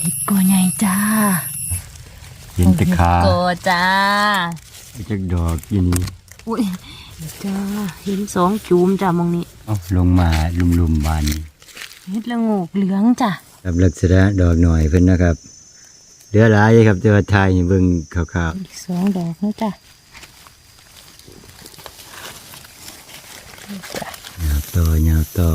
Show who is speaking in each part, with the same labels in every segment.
Speaker 1: เห็ดกอใหญ่จ้า
Speaker 2: เห็นแตะขา
Speaker 1: เห็ดกจ้า
Speaker 2: จักดอกอยู่นี่
Speaker 1: อุ้ยจ้าเห็นสองจูมจ้ามองนี้
Speaker 2: เอาลงมาลุมๆบาน
Speaker 1: เห็ดละโงกเหลืองจ้ะ
Speaker 2: ครับลักษณะดอกหน่อยเพิ่นนะครับเหลือหลายครับแต่ว่าทายเบิ่งคร่าวๆ
Speaker 1: อีกสองดอกแล้วจ้ะจ้ะ
Speaker 2: ยาวต่อยาวต่อ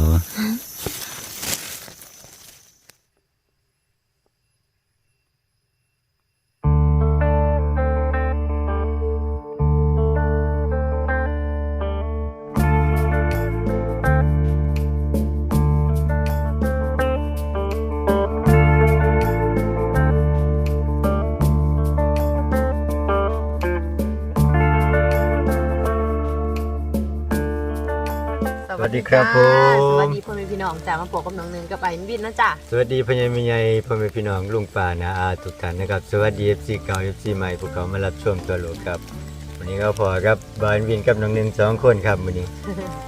Speaker 1: สวัสดีพ่อแม่พี่น้องจ้ามาปลูกกับน้องหนึงกับไอ้วินนะจ้ะ
Speaker 2: สวัสดีพ่อใหญ่แม่ใหญ่พ่อแม่พี่น้องลุงป้านาอาทุกท่านนะครับ สวัสดี FC เก่า FC ใหม่พวกเขามารับชมตัวโลกครับ วันนี้ก็พอครับบานวินกับน้องหนึ่งสองคนครับวันนี้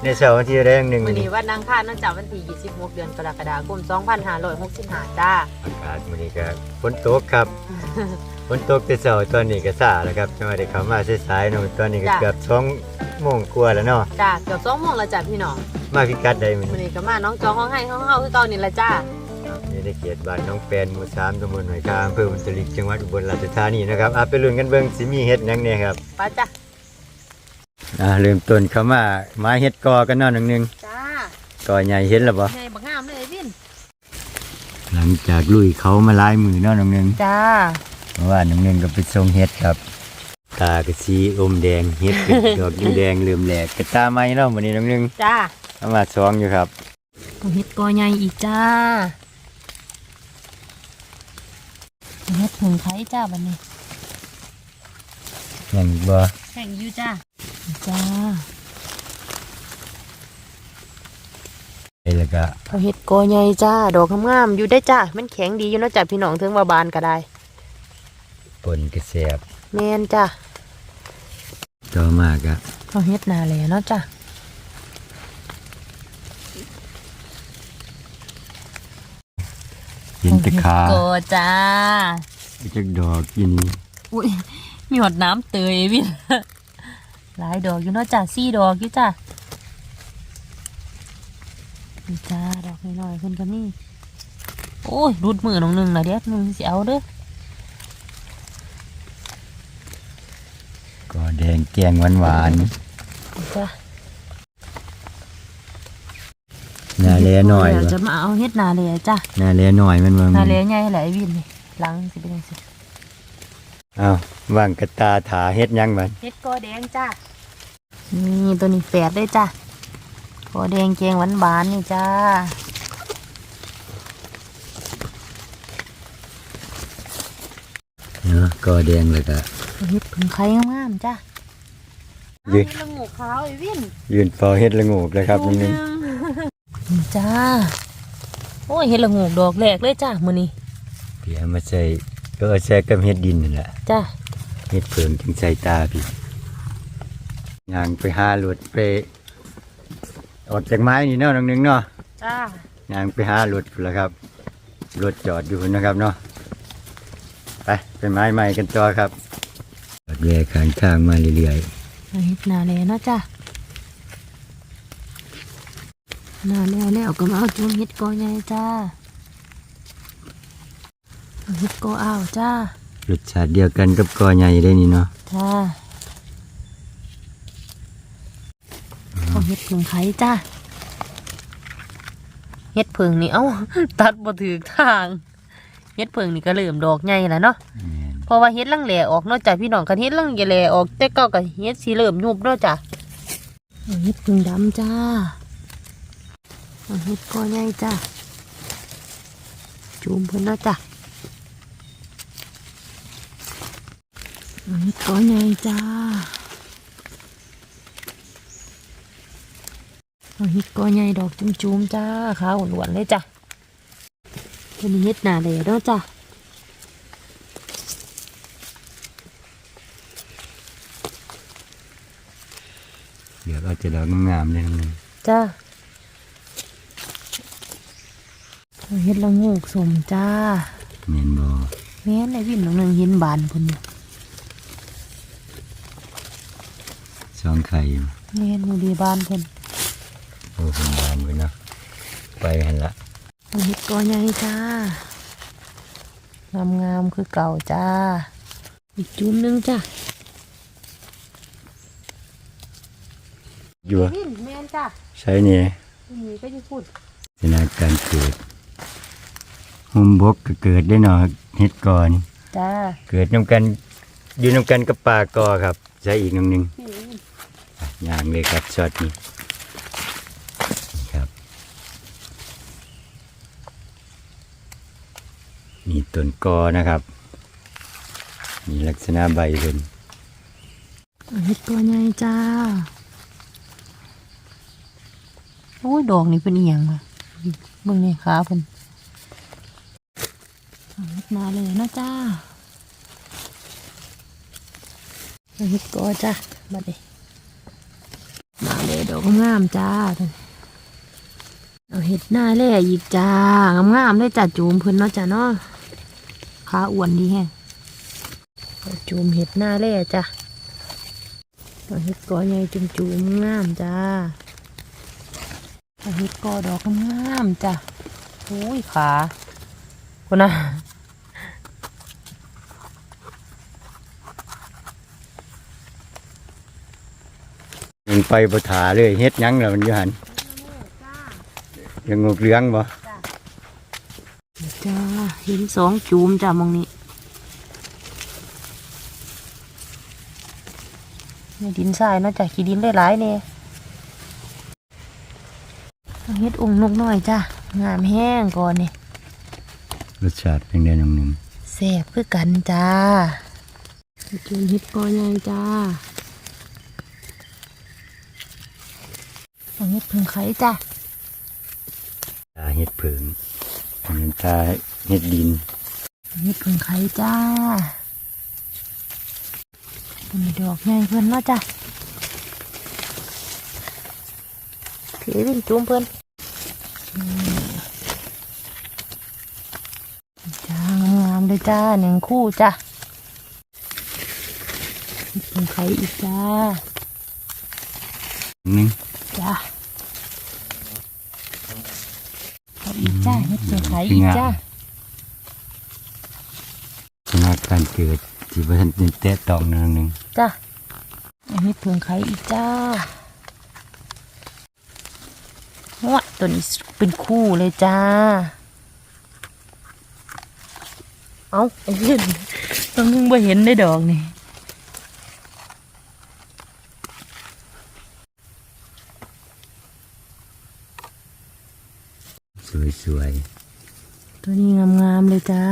Speaker 2: ในเช้าวันที่แรกหนึ่ง
Speaker 1: วั
Speaker 2: วันน
Speaker 1: นี้
Speaker 2: นี้
Speaker 1: วันอังคารนะจ้ะวันที่26เดือนกรกฎาคม2565จ้า
Speaker 2: อากาศวันนี้ก็ฝนตกครับฝนตกแต่เช้าตอนนี้ก็ซาแล้วครับจังหวะได้เข้ามาสายๆเนาะตอนนี้ก็
Speaker 1: จ้ะ
Speaker 2: เกือบสองโมงกว่าแล้วเนาะ
Speaker 1: จ้าเกือบ2โมงแล้วจ้ะพี่น้อง
Speaker 2: มาพิกัดใดมัน
Speaker 1: มื้อนี้ก็มาน้องจองห้องให้ห้องเฮาคือเก่านี่ละจ้า
Speaker 2: นี่ในเขตบ้านน้องแปนหมู่สามตำบลหน่วยคาอำเภอบุญตลิกจังหวัดอุบลราชธานีนะครับอะไปลุ้นกันเบิ่งสิมีเฮ็ดหยังเนี่ยครับ
Speaker 1: ไปจ้ะ
Speaker 2: อ่าเริ่มต้นเข้ามาไม้เฮ็ดกอกันเนาะหนึ่งหนึง
Speaker 1: จ้า
Speaker 2: กอใหญ่เห็นแล้วบ่
Speaker 1: ใหญ่บักงามเลยไอ้วิน
Speaker 2: หลังจากลุยเขามาหลายมือเนาะหนึ่งหนึง
Speaker 1: จ้า
Speaker 2: เพราะว่าหนึ่งหนึงก็ไปส่งเฮ็ดครับ ตากระสีอมแดงเฮ็ดเป็น ดอกแดงๆเหลื่อมแหลกกระตาไม้เนาะวันนี้หนึ่งหนึง
Speaker 1: จ้า
Speaker 2: เอามาสองอยู่ครับ
Speaker 1: เฮ็ดกอใหญ่อีกจ้า เฮ็ดผึ่งไข่จ้าบัดนี้
Speaker 2: ยังอีกบ่
Speaker 1: แข่งอยู่จ้าจ้า
Speaker 2: ไอ้แล้วก็
Speaker 1: เขาเฮ็ดกอใหญ่จ้า ดอกงามๆอยู่ได้จ้ามันแข็งดีอยู่เนาะจ้ะพี่น้องถึงว่าบานก็ได้
Speaker 2: ปนกระแสบ
Speaker 1: แม่นจ้า
Speaker 2: ต่อมาก็
Speaker 1: เขาเฮ็ดนาแลเนาะจ้า
Speaker 2: เห็นแตะขา
Speaker 1: กอจ้า
Speaker 2: จักดอกอยู่นี่
Speaker 1: อุ้ยมีหอดน้ำเตยวินหลายดอกอยู่เนาะจ้าสี่ดอกอยู่จ้านี่จ้าดอกน้อยๆขึ้นก็มีโอ้ยรูดมือน้องหนึ่งนะเด็ดหนึ่งสิเอาเด้อ
Speaker 2: ก็แดงแกงหวาน
Speaker 1: จ้า
Speaker 2: ๆหน้าแลหน่อย
Speaker 1: เดี๋ยว
Speaker 2: บ่
Speaker 1: จะมาเอาเฮ็ดนาเลยจ้า
Speaker 2: หน้าแลหน่อยมันว่า
Speaker 1: นา
Speaker 2: มัน
Speaker 1: เลยใหญ่แหละไอ้วินนี่ หลังสิเป็นจังซี่
Speaker 2: อ้าววางกระตาถาเฮ็ดหยังบัด
Speaker 1: เฮ็ดกอแดงจ้านี่ตัวนี้แปดเลยจ้ากอแดงแกงหวานบานๆนี่จ้า
Speaker 2: เนาะก็แดงแล้วก็
Speaker 1: เฮ็ดผึ่งไข่งามๆจ้า
Speaker 2: ยืน
Speaker 1: เฮ็ดละโงกขาวไอ้วิน
Speaker 2: ยืนเฝ้าเฮ็ดละโงกเลยครับนิดนึง
Speaker 1: นี่จ้าโอ้ยเห็ดละโงูดอกแรกเลยจ้ามือนี้
Speaker 2: เดี๋ยวมาใส่ก็เอาใส่กับเฮ็ดดินนั่นแหละ
Speaker 1: จ้า
Speaker 2: เฮ็ดเพิ่งจึงใส่ตาพี่ย่างไปหารถไปออกจากไม้นี่เนาะน้องหนึงเนาะ
Speaker 1: จ้า
Speaker 2: ย่างไปหารถพุ่นละครับรถจอดอยู่พุ่นนะครับเนาะไปไปไม้ใหม่กันต่อครับจอดแยกข้างทางมาเรื่อย
Speaker 1: เห็ดนาแล้วเนาะจ้านาแล้วแล้วก็มาเอาจุ่มเห็ดกอใหญ่จ้า เอาเห็ดกออ้าวจ้า
Speaker 2: ๆรสชาติเดียวกันกับกอใหญ่เลยนี่เนาะ
Speaker 1: จ้าเอาเห็ดผึ่งไข่จ้าเห็ดผึ่งนี่เอ้าตัดบ่ถือทางเห็ดผึ่งนี่ก็เริ่มดอกใหญ่แล้วเนาะ
Speaker 2: แม่น
Speaker 1: เพราะว่าเฮ็ดลังแหล่ออกเนอกจากพี่น้องกันเฮ็ดลังแหล่ออกแต่เก็ก็เฮ็ดสีเหลิ่มยุบเนาะจ้ะเอาเฮ็ดพึ่งดำจ้าเอาเฮ็ดก้อนใหญ่จ้าจูมเพิ่นเนาะจ้ะ เอาเฮ็ดก้อนใหญ่จ้าเอาเฮ็ดก้อนใหญ่ดอกจุ่มๆจ้าขาวหวานๆเลยจ้ะเป็นเฮ็ดหน้าแหล่เนาะจ้ะ
Speaker 2: เดี๋ยวเราจะดอกงามๆเลยน้องหนึง
Speaker 1: จ้าเอาเฮ็ดละโงูกสมจ้า
Speaker 2: แม่นบ่
Speaker 1: แม่นไอ้วินน้องหนึงเห็นบานเพิ่นอยู่
Speaker 2: สองไข่อยู่
Speaker 1: แม่นอยู่ดีบานเพิ่น
Speaker 2: โอ้เพิ่นบานอยู่เนาะไปหั่นละ
Speaker 1: เอาเห็ดกอใหญ่จ้างามงามๆคือเก่าจ้า อีกจุ่มหนึงจ้า
Speaker 2: อยู่บ่
Speaker 1: วินแม่นจ้า
Speaker 2: ใช้นี่
Speaker 1: นี่ก็จะพูด
Speaker 2: สถานการณ์เกิดหุมบกก็เกิดได้เนาะเฮ็ดก่อน
Speaker 1: จ้า
Speaker 2: เกิดนํกันอยู่นํกันกับปลากอครับใช้อีกหนึงหนึง
Speaker 1: พี่วิน
Speaker 2: อย่างเลยครับช็อตนี้ครับมีต้นกอนะครับ มีลักษณะใบเป็น
Speaker 1: เอาเห็ดกอใหญ่จ้า โอ้ย ดอกนี่เป็นเอียงวะเบิ่งนี่ขาเพิ่นเอาเห็ดมาเลยนะจ้าเอาเห็ดกอจ้ามาเดเลย ดอกงามจ้าเอาเห็ดหน้าแล่อีกจ้างามๆเลยจ้าจูมเพิ่นเนาะจ้าเนาะขาอ้วนดีแฮงจูมเห็ดหน้าแล่จ้าเอาเห็ดกอใหญ่จุ่มงามจ้าเอาเห็ดกอดอกงามจ้ะโอ้ยขาคนน่ะ
Speaker 2: ไปบถาเลยเฮ็ดหยังแล้วมันอยู่หันยังงกเหลืองบ่
Speaker 1: จ้าเห็นสองจูมจ้ะมองนี้ในดินทรายเนาะจ้ะขี้ดินหลายๆเนี่ยเอาเห็ดองค์นกน้อยจ้ะงามแห้งก่อนนี่
Speaker 2: รสชาติเป็นไงน้องหนึ่ง
Speaker 1: แซ่บคือกันจ้าจูมเห็ดกอใหญ่จ้า เอาเห็ดพึ่งไข่จ้ะ
Speaker 2: ตาเฮ็ดเผิงอันนั้นตาเฮ็ดดิน
Speaker 1: เห็ดพึ่งไข่จ้าเป็นดอกใหญ่เพิ่นเนาะจ้ะถือเป็นจุ้มเพิ่นอืมจ้างามๆเลยจ้าหนึ่งคู่จ้ะเห็ดพึ่งไข่อีกจ้า
Speaker 2: หนึง
Speaker 1: จ้าเอาอีกจ้าเห็ดพึ่งไข่อีกจ้า
Speaker 2: สถานการณ์เกิดที่บ่ทันได้แตะต้องน้องหนึง
Speaker 1: จ้าเอาเห็ดพึ่งไข่อีกจ้าวะตัวนี้เป็นคู่เลยจ้า เอาไอ้เห็นต้องนึงบ่เห็นได้ดอกนี่
Speaker 2: สวย
Speaker 1: ตัวนี้งามๆเลยจ้า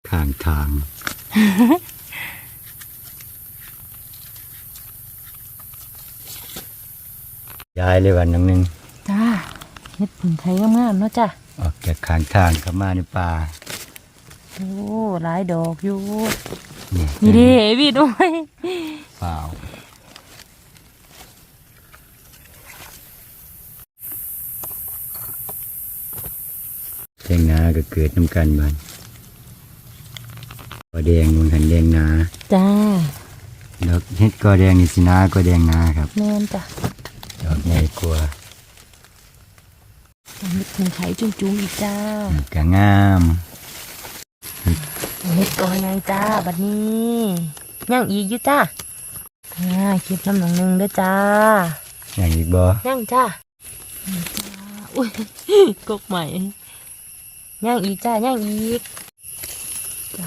Speaker 2: ๆข้างทางยายเลยวันน้องหนึง
Speaker 1: จ้าเห็ดผึ่งไทยงามๆเนาะจ้า
Speaker 2: ออกจากข้างทางเข้ามาในป่า
Speaker 1: โอ้หลายดอกอยู่
Speaker 2: นี่
Speaker 1: นี่เดิพี่ด้วย
Speaker 2: เปล่า แดงนาก็เกิดน้ำกันบ้านกอแดงมันหันแดงนา
Speaker 1: จ้า
Speaker 2: ดอกเฮ็ดกอแดงนี่สินาก็แดงนาครับ
Speaker 1: แม่นจ้า
Speaker 2: ดอกใหญ่กว่า
Speaker 1: เห็ดผึ่งไทยจุ้มๆอีกจ้า
Speaker 2: ก็งาม
Speaker 1: เฮ็ดตัวไงจ้าบัดนี้ย่างอีกอยู่จ้าอ่าเก็บน้ำหนังหนึ่งเด้อจ้า
Speaker 2: อย่างอีกบ่
Speaker 1: ย่างจ้านี่จ้าอุ้ยกกใหม่ ย่างอีกจ้าย่างอีกจ้า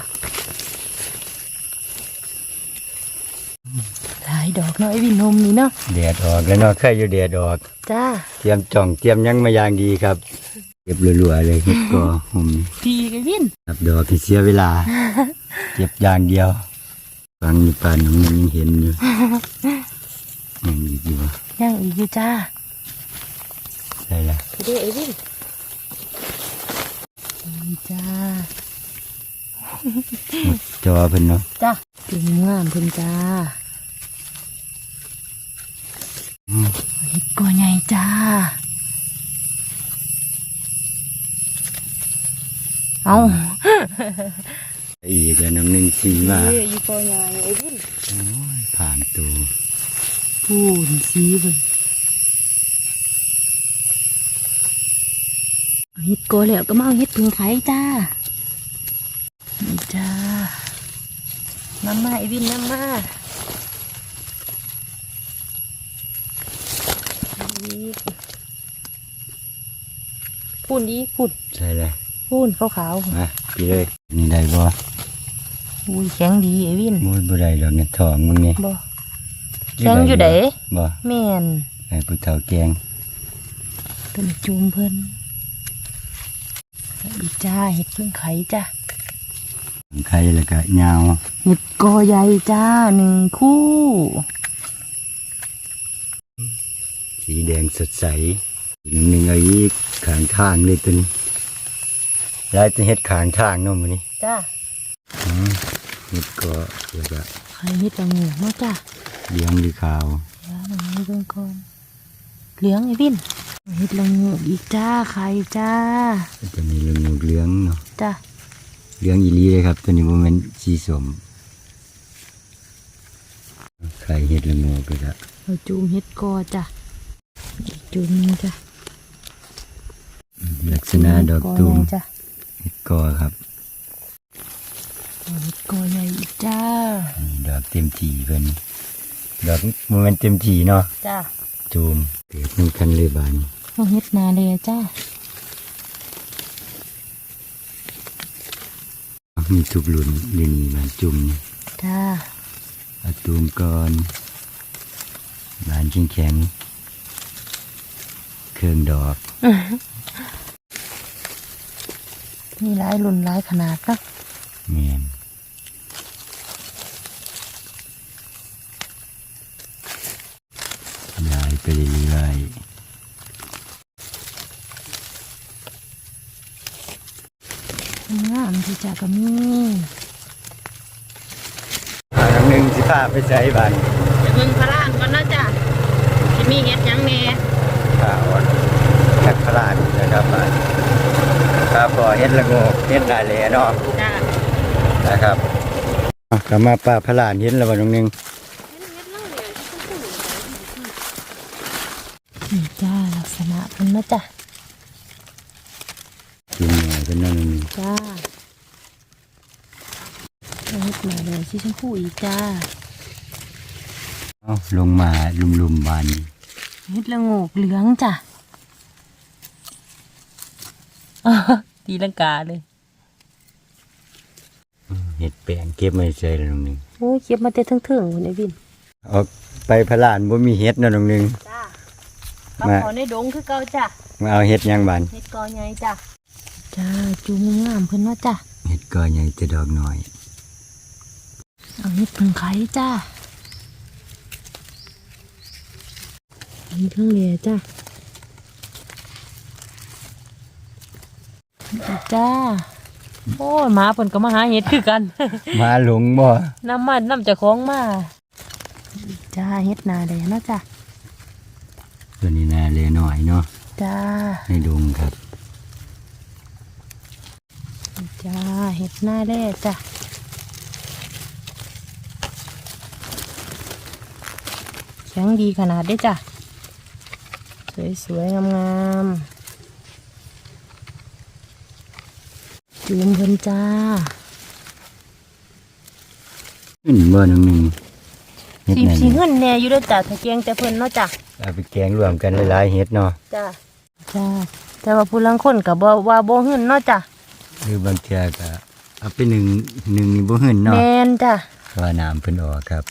Speaker 1: หลายดอกเนาะไอ้วินนมนี่เนาะ
Speaker 2: แดดออกแล้วเนาะใครอยู่แดดออก
Speaker 1: จ้า
Speaker 2: เตรียมจ่องเตรียมหยังมาอย่างดีครับ เก็บรัวๆเลยเฮ็ดกอหุ่ม
Speaker 1: พี่ไอ้วิน
Speaker 2: ครับดอกที่เสียเวลา เก็บอย่างเดียวฟังอยู่ป่านของมันยังเห็นอยู่ยังอีกอยู่บ่
Speaker 1: ย่างอีกอยู่จ้า
Speaker 2: ได้ละ
Speaker 1: ไปเด้อไอ้วิน นี่จ้า
Speaker 2: จอเพิ่นเนาะ
Speaker 1: จ้าเป็นงามเพิ่นจ้า
Speaker 2: อืม
Speaker 1: เฮ็เห็ดกอใหญ่จ้า เอา
Speaker 2: อีกแล้วน้องหนึ่งสีมา
Speaker 1: เอ้ยอยู่กอใหญ่ไอ้บุญ
Speaker 2: โอ้ยผ่านตัว
Speaker 1: พูนสีเบิ่ง เอาเห็ดกอแล้วก็มาเอาเห็ดเพึ่งไข่จ้านี่จ้าน้ำมาไอ้วินน้ำมาอีกพูนดีพูน
Speaker 2: ใช่เลย
Speaker 1: พูนขาวขาว
Speaker 2: มาพี่เลยนี่ได้บ่
Speaker 1: ๆอุ้ยแข็งดีไอ้วิน
Speaker 2: มุ้ยบ่ได้ดอกเนี่ยทองมึงนี่
Speaker 1: บ่แข็งอยู่เด้
Speaker 2: บ่
Speaker 1: แม่น
Speaker 2: ไอ้ผู้เฒ่าแกง
Speaker 1: ต้นจูมเพิ่น อีจ้าเห็ดเพิ่งไข่จ้า
Speaker 2: ไข่แล้วก็ยาว
Speaker 1: เห็ดกอใหญ่จ้าหนึ่งคู่
Speaker 2: สีแดงสดใสอีกหนึ่งเอาอีกขางทางเลยตัวนี้แล้วจะเฮ็ดขางทางเนาะมื้อนี้
Speaker 1: จ้า
Speaker 2: อืมเฮ็ดก็แล้วก็
Speaker 1: ไข่เห็ดละงูเนาะจ้า
Speaker 2: เหลี้ยงหรือขาว
Speaker 1: เดี๋ยวหนูเบิ่งก่อนเหลืองไอ้วิน เห็ดละงูอีกจ้าไข่จ้า
Speaker 2: ก็จะมีเหลืองเหลืองเนาะ
Speaker 1: จ้า
Speaker 2: เหลืองอีหลีเลยครับ ตัวนี้บ่แม่นสีสมไข่เฮ็ดละโงกก็จะ
Speaker 1: เราจูมเห็ดกอจ้าอีกจูมหนึงจ้า
Speaker 2: ลักษณะดอกตูม
Speaker 1: ใหญ่จ้า
Speaker 2: เฮ็ดกอครับ
Speaker 1: เห็ดกอใหญ่อีกจ้า
Speaker 2: นี่ดอกเต็มทีเพิ่นดอกบ่แม่นเต็มทีเนาะ
Speaker 1: จ้า
Speaker 2: ตูม เกิดนำกันเลยบาดนี้
Speaker 1: เอาเห็ดนาเลยจ้า
Speaker 2: มีทุกรุ่นอยู่นี่บานจุ่มนี่
Speaker 1: จ้า
Speaker 2: เอาตูมก่อนบานแข็งๆเครื่องดอก
Speaker 1: มีหลายรุ่นหลายขนาดเนาะ
Speaker 2: แม่นยายไปเรื่อยๆ
Speaker 1: งามที่ จ้าก็มี
Speaker 2: อ่าน้ำหนึ่งสิพาไปใช้บ้าน
Speaker 1: เดี๋ยวมึงพระล่างก่อนนะจ้ะจะมีเห็ดหยังแหน่
Speaker 2: ข่าวแคกพลาดนะครับบ้านครับพอเฮ็ดละโงกเฮ็ดได้เลยเนาะ
Speaker 1: จ้า
Speaker 2: นะครับอะกลับมาป้าพลานเห็นแล้วว่าน้องหนึ่ง
Speaker 1: นี่จ้าลักษณะมันนะจ้ะ
Speaker 2: กินหน่อยเป็นน้องหนึ่ง
Speaker 1: จ้า เอาเห็ดมาเลยสีชมพูอีกจ้า
Speaker 2: เอาลงมาลุมๆบาน
Speaker 1: เห็ดละโงกเหลืองจ้ะอ้าวตีลังกาเลย
Speaker 2: เห็ดแปลงเก็บไม่ใช่แล้วน้องหนึ่ง
Speaker 1: โอ้ยเก็บมาแต่ทั้งถึงๆคุณไอ้วิน
Speaker 2: ออกไปพลานบ่มีเห็ดเนาะน้องหนึ่ง
Speaker 1: จ้า
Speaker 2: มา
Speaker 1: ขอในดงคือเก่าจ้ะ
Speaker 2: มาเอาเห็ดหยังบาน
Speaker 1: เห็ดกอใหญ่จ้ะจ้าจูงงามเพิ่นเนาะจ้ะ
Speaker 2: เห็ดก็ใหญ่แต่ดอกน้อย
Speaker 1: เอาเห็ดเพิ่งไข่จ้าอันนี้เครื่องเลียจ้าจ้า โอ้ยหมาเพิ่นก็มาหาเห็ดคือกัน
Speaker 2: มาหลงบ่
Speaker 1: น้ำมันน้ำเจะคล้าของมา จ้าเห็ดนาแดงเนาะจ้า
Speaker 2: ตัวนี้น่าเลยหน่อยเนาะ
Speaker 1: จ้า
Speaker 2: ให้ดงครับ
Speaker 1: จ้าเห็ดหน้าแร่จ้า ข็งดีขนาดได้อจ้ะ สวยๆ งามๆจูมเพิ่นจ้า
Speaker 2: ขึ้นบ่น้องหนึ่งเห็ด
Speaker 1: สี
Speaker 2: ไหน
Speaker 1: สีเงินแน่อยู่เด้วยจ้ะถ้าเกียงแต่เพิ่นเนาะจ้ะ
Speaker 2: เอาไปแกงรวมกันหลายๆเห็ดเนาะ
Speaker 1: จ้าจ้า แต่ว่าผู้ลังคนกับว่าบ่เงินเนาะจ้ะ
Speaker 2: หรือบางเทื่อก็เอาไปหนึ่งหนึ่งนี่บ่หื้น
Speaker 1: แม
Speaker 2: เนาะ
Speaker 1: นจ้ะ
Speaker 2: เพราะว่าน้ำเพิ่นออกครับ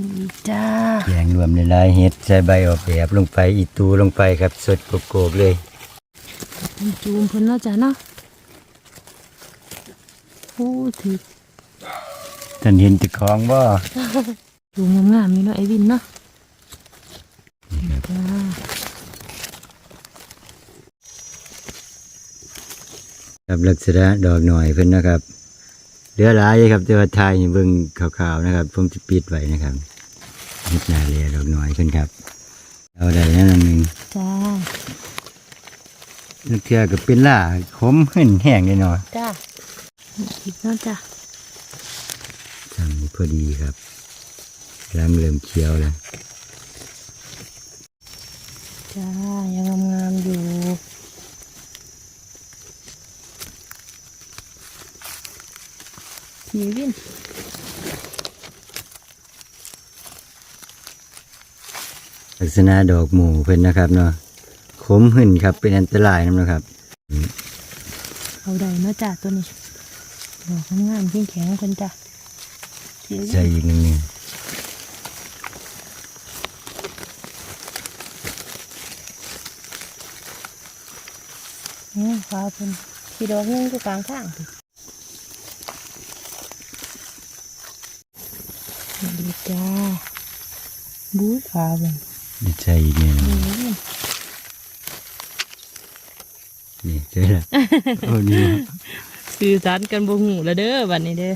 Speaker 1: นี่จ้า
Speaker 2: แกงรวมในลายๆเห็ดใส่ใบออกแบบลงไปอีตูลงไปครับ สดโกกๆเลย
Speaker 1: จูมเพิ่นเนาะจ้ะเนาะโอ้ถือ
Speaker 2: ท่านเห็นเจ้าของบ่
Speaker 1: จูมงามๆอยู่เนาะไอ้วินเนาะจ้า
Speaker 2: ครับลักษณะดอกหน่อยเพิ่นนะครับ เหลือหลายครับแต่ว่าทายให้เบิ่งขาวๆนะครับผมสิปิดไว้นะครับเฮ็ดนาเรียดอกน้อยขึ้นครับ เอาได้นั่นหนึ่ง
Speaker 1: จ้า
Speaker 2: นึกเทื่อก็เป็นล่าขมขึ้นแห้งเลยเนาะ
Speaker 1: จ้าอีกเนาะจ้า
Speaker 2: ทำนี่พอดีครับรังเริ่มเขียวแล้ว
Speaker 1: จ้ายังงามๆอยู่ผีวิน
Speaker 2: ลัก ษณะดอกหมูเพิ่นนะครับเนาะขมขึ้นครับ เป็นอันตรายนำนะครับ
Speaker 1: เอาได้เนาะจ้าตัวนี้ดอกงามๆแข็งๆคนจ้าผีวิน
Speaker 2: ใส่อีกหนึ่งหนึ่ง
Speaker 1: นี่ฟ้าเป็นสีดอกหนึงก็กลางข้างสิดีจ้าบู๊ฟ้าเป็น
Speaker 2: นี่ใส่อีกหนึ่ง
Speaker 1: ผีวิน
Speaker 2: นี่ใช่ละโอ้นี่
Speaker 1: สื่อสารกันบ่หูแล้วเด้อบัดนี้เด้อ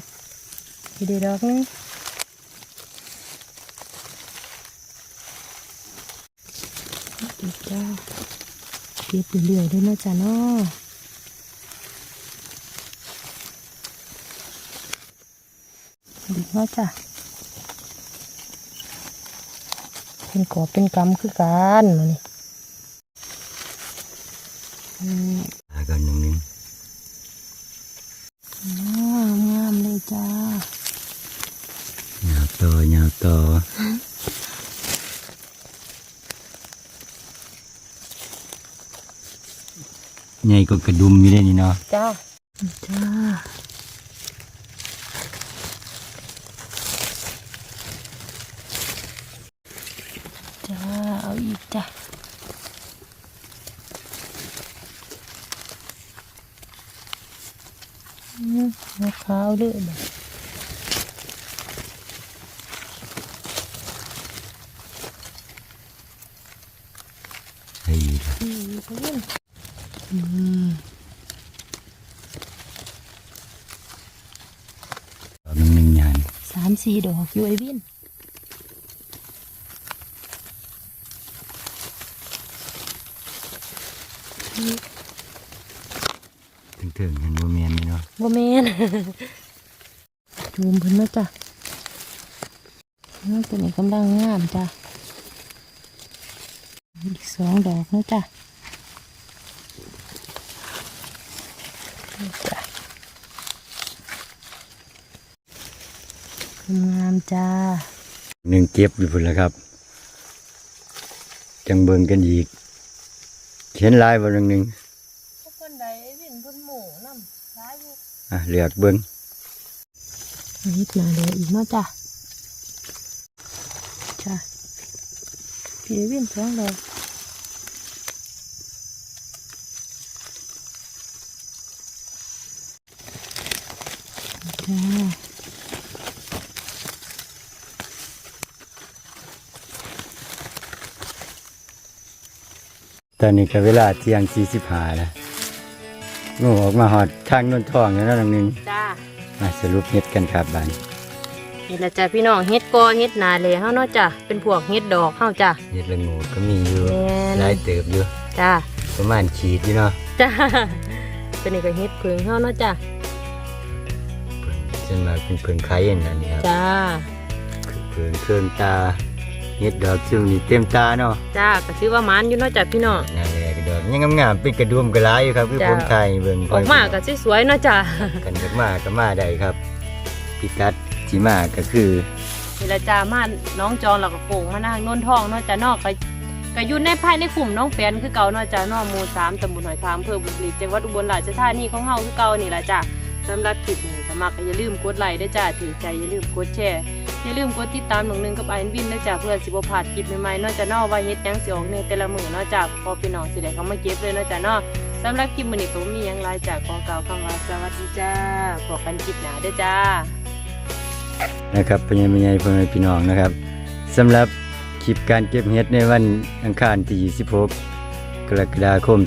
Speaker 1: พี่เด้อดอกหนึงดีจ้าเก็บเรื่อยๆเด้วยนะจ้าเนาะดีเนาะจ้า เป็นกอบเป็นกำคือกันมานี่อืม
Speaker 2: หากันหนึ่งหนึ่ง
Speaker 1: งามงามเลยจ้า
Speaker 2: ยาวต่อยาวต่อใหญ่ก็กระดุมอยู่เลยนี่เนาะ
Speaker 1: จ้าจ้าจ้า เอาอีกจ้าอืมมะ ขาวเลยแบบ
Speaker 2: ใส่อีกละ
Speaker 1: อืมอืม
Speaker 2: ดอกหนึ่งหนึ่งยาน
Speaker 1: สามสี่ดอกอยู่ไอ้วิน
Speaker 2: ถึงถึงๆเห็นบ่แม่นนี่เนาะ
Speaker 1: บ่แม่น จูมเพิ่นเนาะจ้ะน้องตัวนี้กำลังงามจ้ะอีกสองดอกเนาะจ้ะนี่จ้ะงามจ้า
Speaker 2: หนึ่งเก็บอยู่พุ่นแล้วครับ จังเบิ่งกันอีกเขียนลายบ่หนึ่งหนึ่ง
Speaker 1: คนใดวินเพิ่นหมูน้ำร้ายอยู่
Speaker 2: อะเลือกเบิ่ง
Speaker 1: นิดหน่อยเลยอีกเนาะจ้ะจ้ะพี่วินสองดอกจ้า
Speaker 2: ตอนนี้ก็เวลาเที่ยง45แล้วงูออกมาหอดทางนนทองแล้วนาะหนึ่งนึง สรุปเฮ็ดกันครับบาน
Speaker 1: นี่แหละจ้ะพี่น้องเฮ็ดกอเฮ็ดนาเลยเฮาเนาะจ้ะเป็นพวกเฮ็ดดอกเฮาจ้ะ
Speaker 2: เฮ็ดละงูก็มีอยู่
Speaker 1: แม่น
Speaker 2: หลายเติบอยู่
Speaker 1: จ้า
Speaker 2: ประมาณขีดอยู่เนาะ
Speaker 1: จ้าตัวนี้ก็เฮ็ดเพิงเฮาเนาะจ้ะ
Speaker 2: เพิ่นจนมาเป็นเพิ่งไข่อันนี้ครับ
Speaker 1: จ้า
Speaker 2: เพิ่งเครื่องตาเฮ็ดดอกซึ่งนี่เต็มตาเนาะ
Speaker 1: จ้าก็ชื่อว่าหมันอยู่เนาะจ้ะพี่น้อง
Speaker 2: นั่นแหละก็ ดอกยังงามๆเป็นกระดุมกระลายอยู่ครับคือ
Speaker 1: จ้ะ
Speaker 2: ผมถ่ายให้เบิ่ง
Speaker 1: ออกมาก็สวยๆเนาะจ้ะ
Speaker 2: กันอยากมาก็มาได้ครับพิกัดที่มาก็คือ
Speaker 1: นี่ละจ้ามาน้องจองแล้วก็โป่งมานั่งโน่นทองเนาะจ้ะเนอกก็ก็อยู่ในภายในกลุ่มน้องแฟนคือเก่าเนาะจ้ะเนอกหมู่สามตำบลหอยคามอำเภอบุรีจังหวัดอุบลราชธานีของเฮาคือเก่านี่ละจ้ะสำหรับคลิปนี้ถ้า มักก็อย่าลืมกดไลค์ด้วยจ้าถือใจอย่าลืมกดแชร์อย่าลืมกดติดตามหนองหนึงกับไอวินด้วยจ้ะเพื่อสิบ่พลาดคลิปใหม่ๆนาะจ้ะเนอกว่าเฮ็ดยังสิออกในแต่ละมือนาะจ้ะพอพี่น้องสิได้เขามาเก็บเลยนาะจ้ะเนาะสำหรับคลิปมื้อนี้ผมมียังหลายจ้ะขอกล่าคำว่าสวัสดีจ้าพบกันคลิปหน้าด้จ้า
Speaker 2: นะครับพญาม่ใหญ่พ่อแม่พี่น้องนะครับสำหรับคลิปการเก็บเห็ดในวันอังคารที่26กรกฎาคม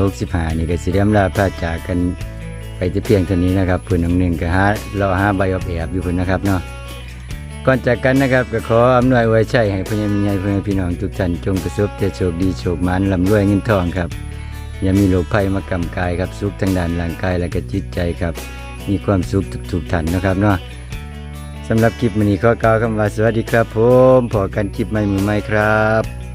Speaker 2: 2565นี่ก็สิได้อำลาพระจากกัน ไปแต่เพียงเท่านี้นะครับเพื่อนน้องหนึ่งก็หาเราหาใบอบแอบอยู่เพิ่นนะครับเนาะก่อนจากกันนะครับก็ขออำนวยไว้ใช้ให้พ่อใหญ่แม่ใหญ่พ่อแม่พี่น้องทุกท่านจงประสบแต่โชคดีโชคมานร่ำรวยเงินทองครับ อย่ามีโรคภัยมากำกายครับสุขทางด้านร่างกายและก็จิตใจครับ มีความสุขทุกๆท่านนะครับเนาะสำหรับคลิปวันนี้ขอกล่าวคำว่าสวัสดีครับผมพอกันคลิปใหม่มือใหม่ครับ